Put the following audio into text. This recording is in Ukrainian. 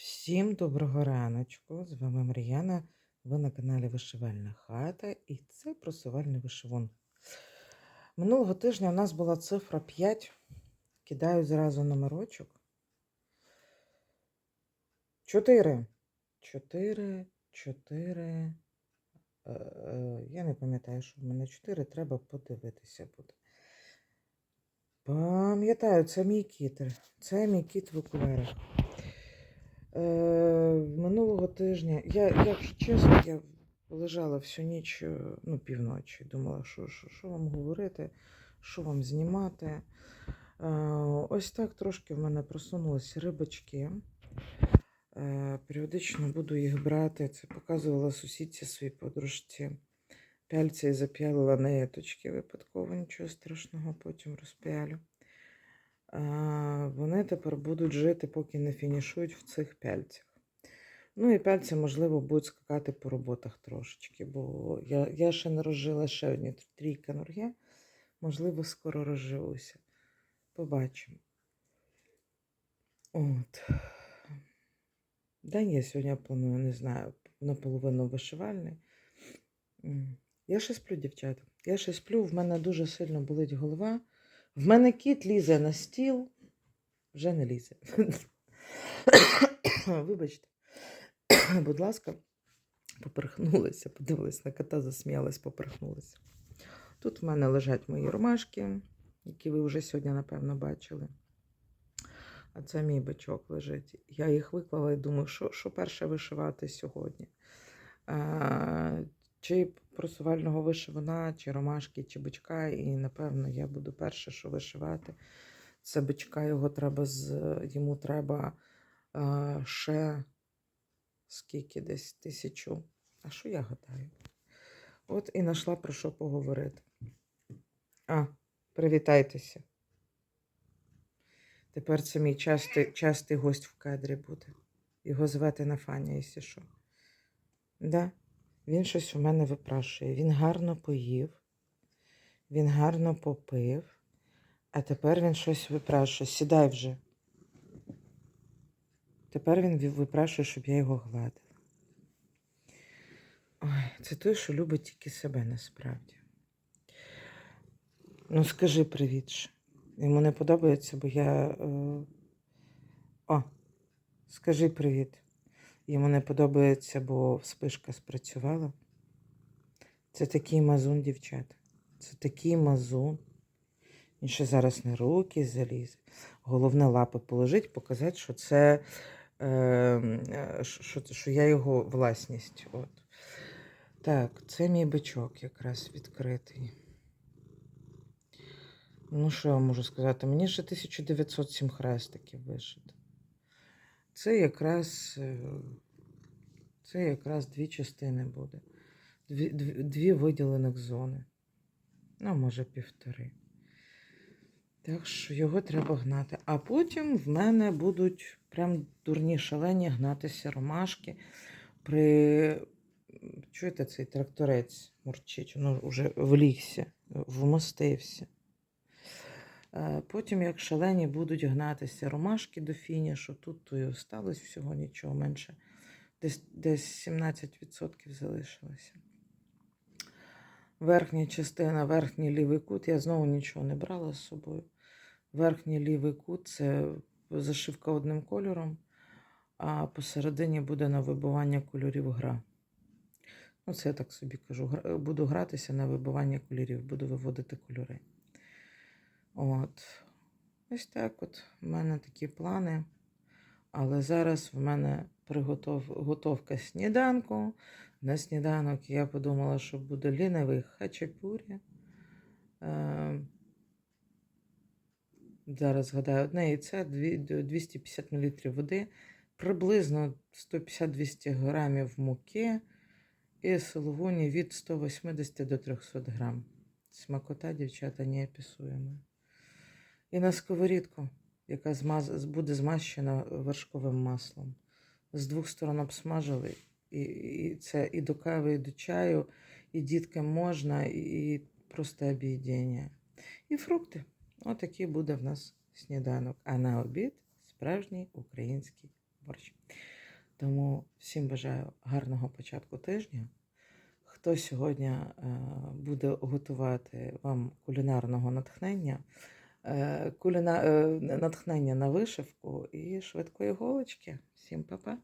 Всім доброго раночку! З вами Мар'яна. Ви на каналі Вишивальна хата і це просувальний вишивун. Минулого тижня у нас була цифра 5. Кидаю зразу номерочок. 4. 4, 4. Е, Я не пам'ятаю, що в мене 4. Треба подивитися буде. Пам'ятаю, це мій кіт. Це мій кіт в окулярах. Тижня, я, якщо чесно, я лежала всю ніч, е, ну, півночі, думала, що, що, що вам говорити, що вам знімати. Е, ось так трошки в мене просунулися рибочки. Е, періодично буду їх брати. Це показувала сусідці своїй подружці. Пяльця і зап'ялила ниточки випадково, нічого страшного, потім розп'ялю. Вони тепер будуть жити, поки не фінішують в цих пяльцях. Ну і пяльці, можливо, будуть скакати по роботах трошечки, бо я, я ще не розжила ще одні трійка норге. Можливо, скоро розживуся. Побачимо. От. День я сьогодні планую, не знаю, наполовину вишивальний. Я ще сплю, дівчата. Я ще сплю, в мене дуже сильно болить голова. В мене кіт лізе на стіл, вже не лізе. Вибачте, будь ласка, поперхнулася, подивилась на кота, засміялась, поперхнулася. Тут в мене лежать мої ромашки, які ви вже сьогодні, напевно, бачили. А це мій бичок лежить. Я їх виклала і думаю, що, що перше вишивати сьогодні. А, чи просувального вишивана, чи ромашки, чи бичка. І, напевно, я буду перше, що вишивати. Це бичка, його треба з, йому треба а, ще скільки десь тисячу. А що я гадаю? От і знайшла про що поговорити. А, привітайтеся. Тепер це мій частий, частий гость в кадрі буде. Його звати Нафаня, якщо що. Да? Він щось у мене випрашує. Він гарно поїв, він гарно попив, а тепер він щось випрашує. Сідай вже. Тепер він ві- випрашує, щоб я його гладила. Ой, це той, що любить тільки себе насправді. Ну, скажи привіт. Йому не подобається, бо я. Е... О, скажи привіт. Йому не подобається, бо вспишка спрацювала. Це такий мазун, дівчата. Це такий мазун. Він ще зараз на руки залізе. Головне лапи положить, показати, що це що, що я його власність. От. Так, це мій бичок якраз відкритий. Ну, що я можу сказати? Мені ще 1907 хрестиків вишито. Це якраз, е, це якраз дві частини буде. Дві, дві виділених зони. Ну, може, півтори. Так що його треба гнати. А потім в мене будуть прям дурні шалені гнатися ромашки. При чуєте, цей тракторець мурчить, воно вже влігся, вмостився. Е, Потім, як шалені, будуть гнатися ромашки до фінішу. Тут то і осталось всього нічого менше. Десь, десь 17% залишилося. Верхня частина, верхній лівий кут. Я знову нічого не брала з собою. Верхній лівий кут це зашивка одним кольором, а посередині буде на вибивання кольорів гра. Ну, це я так собі кажу. Буду гратися на вибивання кольорів, буду виводити кольори. От. Ось так от. У мене такі плани. Але зараз в мене приготов... готовка сніданку. На сніданок я подумала, що буде лінивий хачапурі. Е... Зараз згадаю, одне яйце, дві- 250 мл води, приблизно 150-200 грамів муки і сулугуні від 180 до 300 грам. Смакота, дівчата, неописуема. І на сковорідку, яка змаз... буде змащена вершковим маслом. З двох сторон обсмажили. І, і це і до кави, і до чаю, і діткам можна, і, просто об'їдення. І фрукти. Отакий буде в нас сніданок. А на обід справжній український борщ. Тому всім бажаю гарного початку тижня. Хто сьогодні е, буде готувати вам кулінарного натхнення, е, куліна... е, натхнення на вишивку і швидкої голочки. Всім па-па!